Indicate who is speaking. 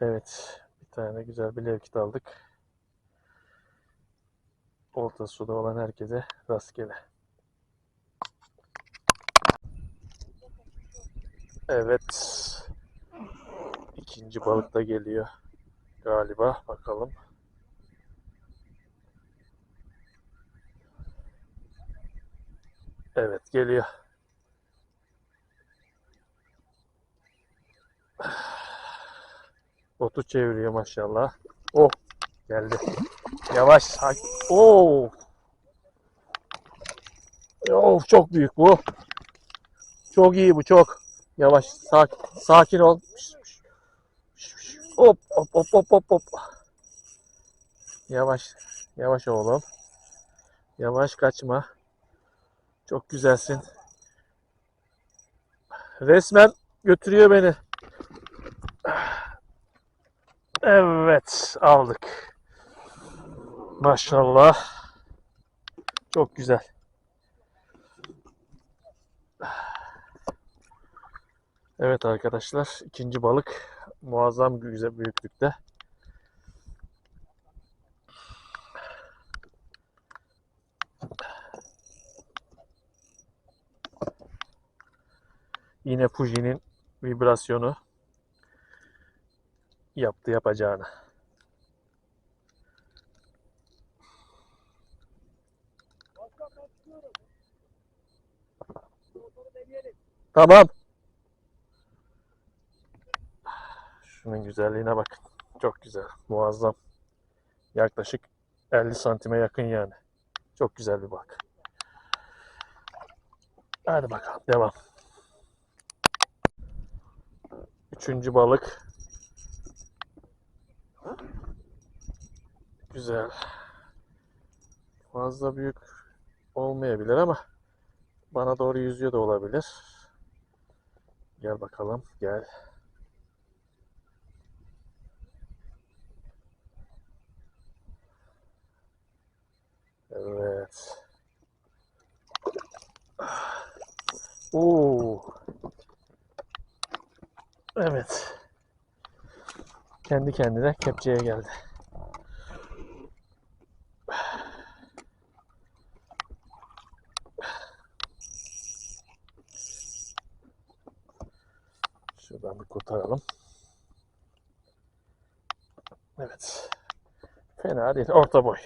Speaker 1: Evet. Bir tane güzel bir levkit aldık. Olta suda olan herkese rastgele. Evet. İkinci balık da geliyor. Galiba. Bakalım. Evet geliyor. Botu çeviriyor maşallah. Oh geldi. Yavaş. sak- Oo. Oh çok büyük bu. Çok iyi bu çok. Yavaş sak sakin ol. Hop hop hop hop hop hop. Yavaş. Yavaş oğlum. Yavaş kaçma. Çok güzelsin. Resmen götürüyor beni. Evet, aldık. Maşallah. Çok güzel. Evet arkadaşlar, ikinci balık muazzam güzel büyüklükte. Yine Fuji'nin vibrasyonu yaptı yapacağını. Tamam. Şunun güzelliğine bakın. Çok güzel. Muazzam. Yaklaşık 50 santime yakın yani. Çok güzel bir bak. Hadi bakalım. Devam. Üçüncü balık. Güzel. Fazla büyük olmayabilir ama bana doğru yüzüyor da olabilir. Gel bakalım. Gel. Evet. Oo. Evet. Kendi kendine kepçeye geldi. Şuradan bir kurtaralım. Evet. Fena değil. Orta boy.